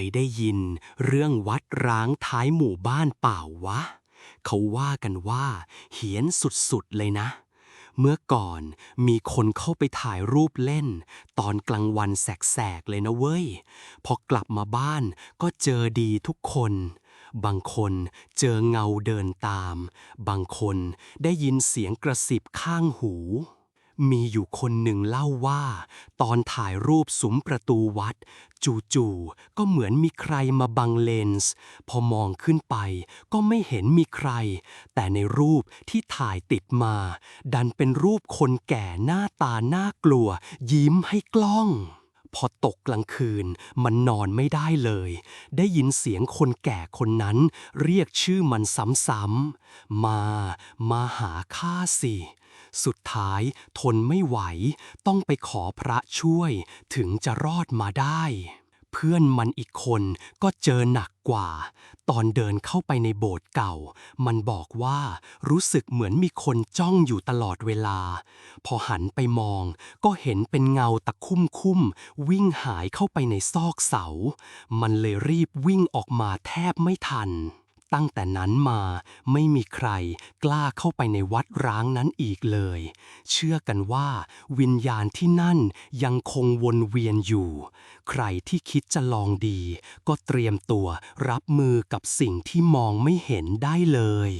ยได้ยินเรื่องวัดร้างท้ายหมู่บ้านเปล่าวะ เขาว่ากันว่า เหียนสุดๆเลยนะ เมื่อก่อนมีคนเข้าไปถ่ายรูปเล่น ตอนกลางวันแสกๆเลยนะเว้ย พอกลับมาบ้านก็เจอดีทุกคน บางคนเจอเงาเดินตาม บางคนได้ยินเสียงกระสิบข้างหู มีอยู่คนหนึ่งเล่าว่า ตอนถ่ายรูปสุมประตูวัด จู่ๆก็เหมือนมีใครมาบังเลนส์ พอมองขึ้นไปก็ไม่เห็นมีใคร แต่ในรูปที่ถ่ายติดมา ดันเป็นรูปคนแก่หน้าตาน่ากลัว ยิ้มให้กล้องพอตกกลางคืนมันนอนไม่ได้เลย ได้ยินเสียงคนแก่คนนั้น เรียกชื่อมันซ้ำๆมา มาหาข้าสิ สุดท้ายทนไม่ไหว ต้องไปขอพระช่วยถึงจะรอดมาได้ เพื่อนมันอีกคนก็เจอหนักกว่า ตอนเดินเข้าไปในโบสถ์เก่า มันบอกว่ารู้สึกเหมือนมีคนจ้องอยู่ตลอดเวลา พอหันไปมองก็เห็นเป็นเงาตะคุ่มคุ่มๆวิ่งหายเข้าไปในซอกเสา มันเลยรีบวิ่งออกมาแทบไม่ทัน ตั้งแต่นั้นมาไม่มีใครกล้าเข้าไปในวัดร้างนั้นอีกเลย เชื่อกันว่า วิญญาณที่นั่นยังคงวนเวียนอยู่ ใครที่คิดจะลองดี ก็เตรียมตัวรับมือกับสิ่งที่มองไม่เห็นได้เลย